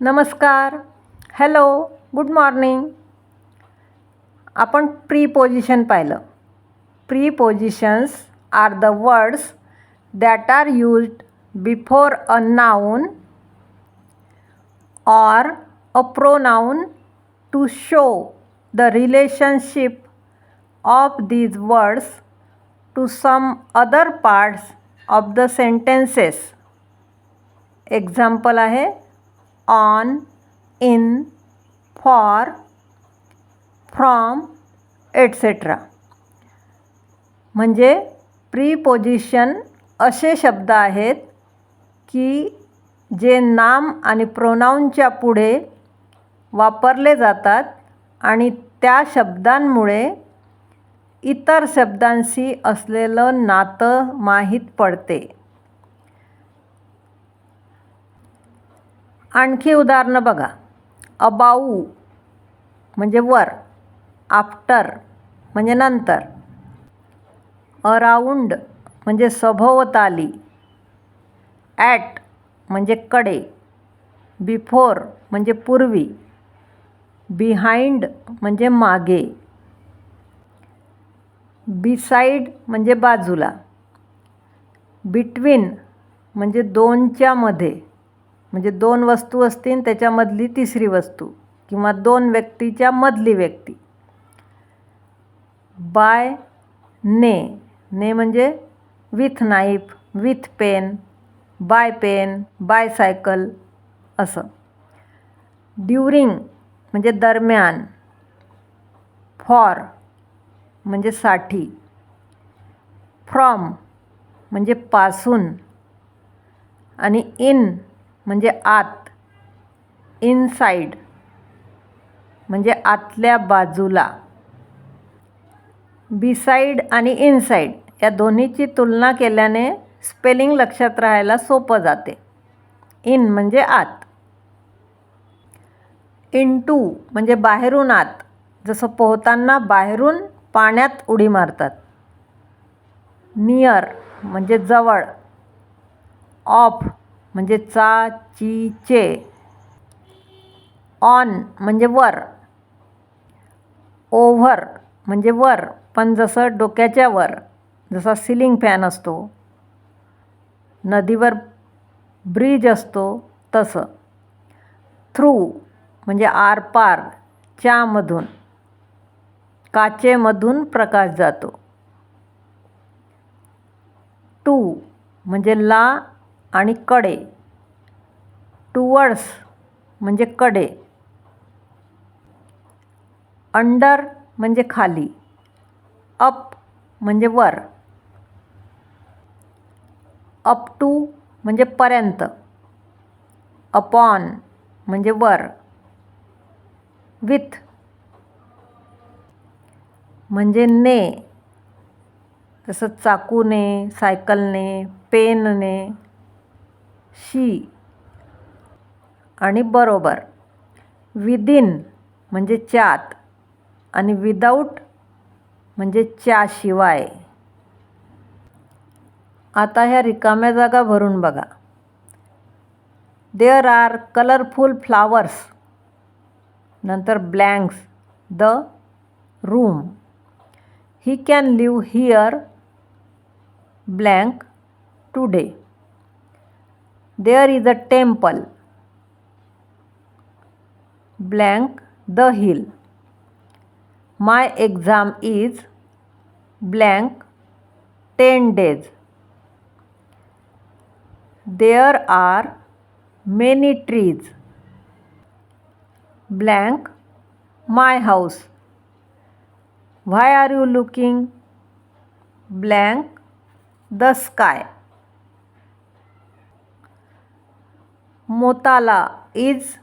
नमस्कार. Hello good morning आपण पाल पाहिलं. Prepositions are the words that are used before a noun or a pronoun to show the relationship of these words to some other parts of the sentences example आहे on in for from etcetera म्हणजे preposition असे शब्द आहेत की जे नाम आणि प्रोनाऊनच्या पुढे वापरले जातात आणि त्या शब्दांमुळे इतर शब्दांशी असलेलं नातं माहीत पडते. आणखी उदाहरणं बघा. अबाऊ म्हणजे वर. आफ्टर म्हणजे नंतर. अराऊंड म्हणजे सभोवताली. ॲट म्हणजे कडे. बिफोर म्हणजे पूर्वी. बिहाइंड म्हणजे मागे. बिसाईड म्हणजे बाजूला. बिटवीन म्हणजे दोनच्यामध्ये म्हणजे दोन वस्तू असतील त्याच्यामधली तिसरी वस्तू किंवा दोन व्यक्तीच्या मधली व्यक्ती. बाय ने. ने म्हणजे with knife with pen by pen by cycle असं. ड्युरिंग म्हणजे दरम्यान. फॉर म्हणजे साठी. फ्रॉम म्हणजे पासून. आणि इन म्हणजे आत इनसाईड म्हणजे आतल्या बाजूला. बिसाईड आणि इनसाईड या दोन्हीची तुलना केल्याने स्पेलिंग लक्षात राहायला सोपं जाते. इन म्हणजे आत. इन टू म्हणजे बाहेरून आत जसं पोहताना बाहेरून पाण्यात उडी मारतात. नियर म्हणजे जवळ. ऑफ म्हणजे चा ची चे. ऑन म्हणजे वर. ओव्हर म्हणजे वर. पण जसं डोक्याच्या वर जसा सिलिंग फॅन असतो नदीवर ब्रिज असतो तसं. थ्रू म्हणजे आरपार च्यामधून काचेमधून प्रकाश जातो. टू म्हणजे ला आणि कडे. टुवर्ड्स म्हणजे कडे. अंडर म्हणजे खाली. अप म्हणजे वर. अप टू म्हणजे पर्यंत. अपॉन म्हणजे वर. विथ म्हणजे ने. जसं चाकूने सायकलने पेनने. शी. आणि बरोबर. विदिन म्हणजे च्यात आणि विदाऊट म्हणजे च्याशिवाय. आता ह्या रिकाम्या जागा भरून बघा. There are colourful flowers. नंतर blanks. The room. He can live here blank today. there is a temple. Blank the hill. My exam is blank 10 days. There are many trees. Blank my house. Why are you looking? Blank the sky. Motala is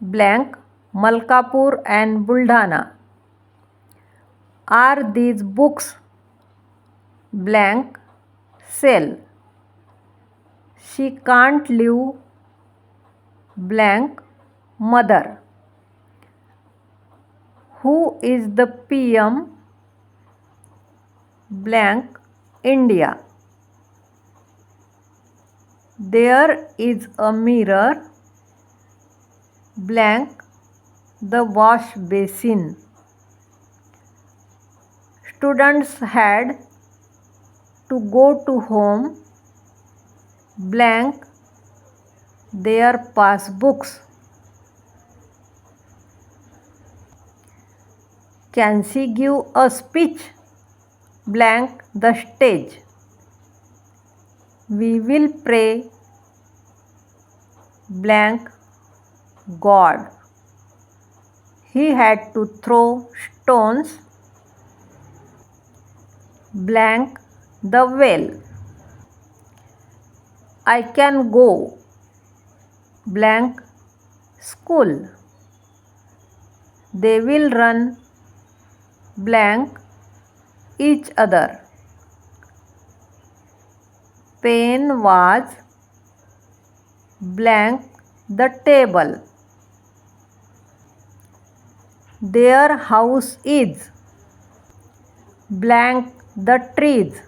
blank Malkapur and Buldhana are these books blank sell she can't live blank mother who is the P M blank there is a mirror blank the wash basin. Students had to go to home blank their passbooks. Can she give a speech? Blank the stage. We will pray blank God. He had to throw stones blank the well. I can go blank school. They will run blank each other. Pen was blank the table. Their house is blank the trees.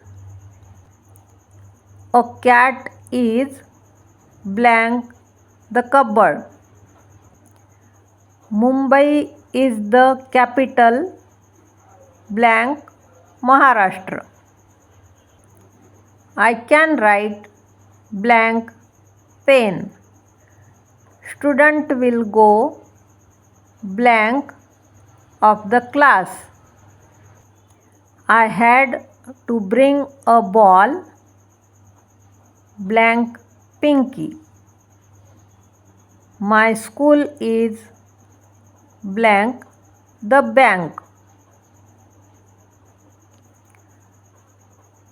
A cat is blank the cupboard. Mumbai is the capital blank Maharashtra. I can write blank pen. Student will go blank of the class. I had to bring a ball blank pinky. My school is blank the bank.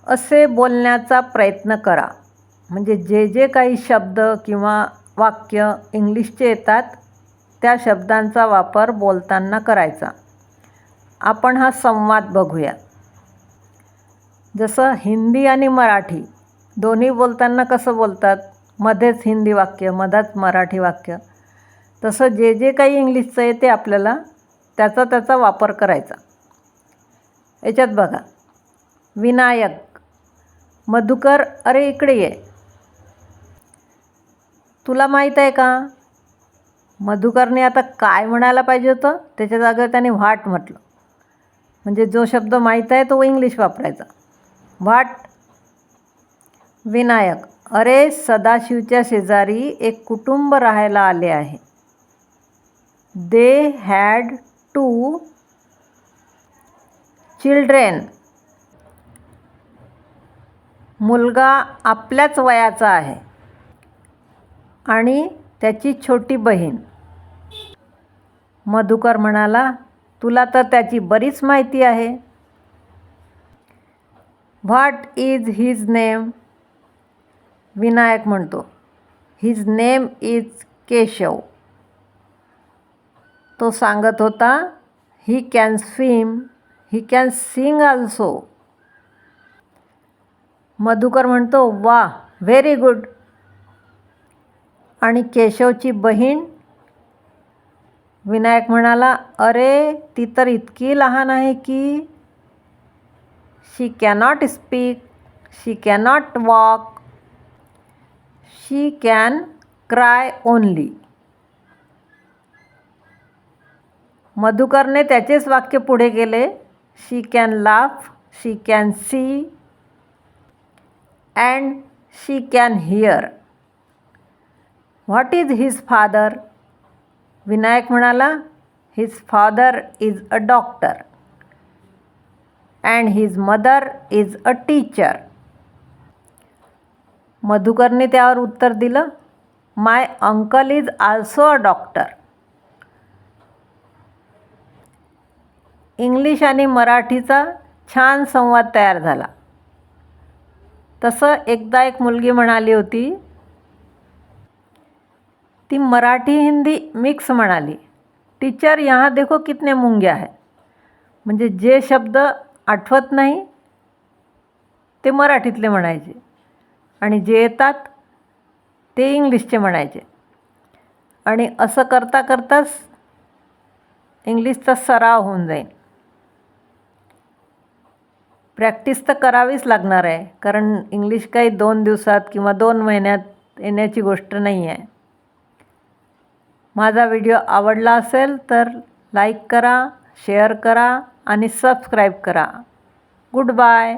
असे बोलण्याचा प्रयत्न करा. म्हणजे जे जे काही शब्द किंवा वाक्य इंग्लिशचे येतात त्या शब्दांचा वापर बोलताना करायचा. आपण हा संवाद बघूया. जसं हिंदी आणि मराठी दोन्ही बोलताना कसं बोलतात? मध्येच हिंदी वाक्य मधात मराठी वाक्य. तसं जे जे काही इंग्लिशचं आहे ते आपल्याला त्याचा त्याचा वापर करायचा. याच्यात बघा विनायक मधुकर अरे इकडे ये. तुला माहीत आहे का? मधुकरने आता काय म्हणायला पाहिजे होतं? त्याच्या जागेवर त्याने व्हाट म्हटलं. म्हणजे जो शब्द माहीत आहे तो इंग्लिश वापरायचा. व्हाट? विनायक अरे सदाशिवच्या शेजारी एक कुटुंब राहायला आले आहे. दे हॅड टू चिल्ड्रेन मुलगा आपल्याच वयाचा आहे आणि त्याची छोटी बहीण. मधुकर म्हणाला तुला तर त्याची बरीच माहिती आहे. What is his name Vinayak म्हणतो. His name is Keshav. तो सांगत होता he can swim he can sing also Madhukar म्हणतो वा व्हेरी गुड आणि केशवची बहीण विनायक म्हणाला अरे ती तर इतकी लहान आहे की she cannot speak she cannot walk she can cry only मधुकरने त्याचेच वाक्य पुढे केले she can laugh she can see and she can hear what is his father Vinayak म्हणाला his father is a doctor and his mother is a teacher मधुकरने त्यावर उत्तर दिलं my uncle is also a doctor English आणि मराठीचा छान संवाद तयार झाला. तसं एकदा एक मुलगी म्हणाली होती ती मराठी हिंदी मिक्स म्हणाली. टीचर यहाँ देखो कितने मुंग्या आहे म्हणजे जे शब्द आठवत नाही ते मराठीतले म्हणायचे. आणि जे येतात ते इंग्लिशचे म्हणायचे. आणि असं करता करताच इंग्लिशचा सराव होऊन जाईल. प्रॅक्टिस तर करावीच लागणार आहे. कारण इंग्लिश काही दोन दिवसात किंवा दोन महिन्यात येण्याची गोष्ट नाही आहे. माझा व्हिडिओ आवडला असेल तर लाईक करा शेअर करा आणि सबस्क्राईब करा. Good bye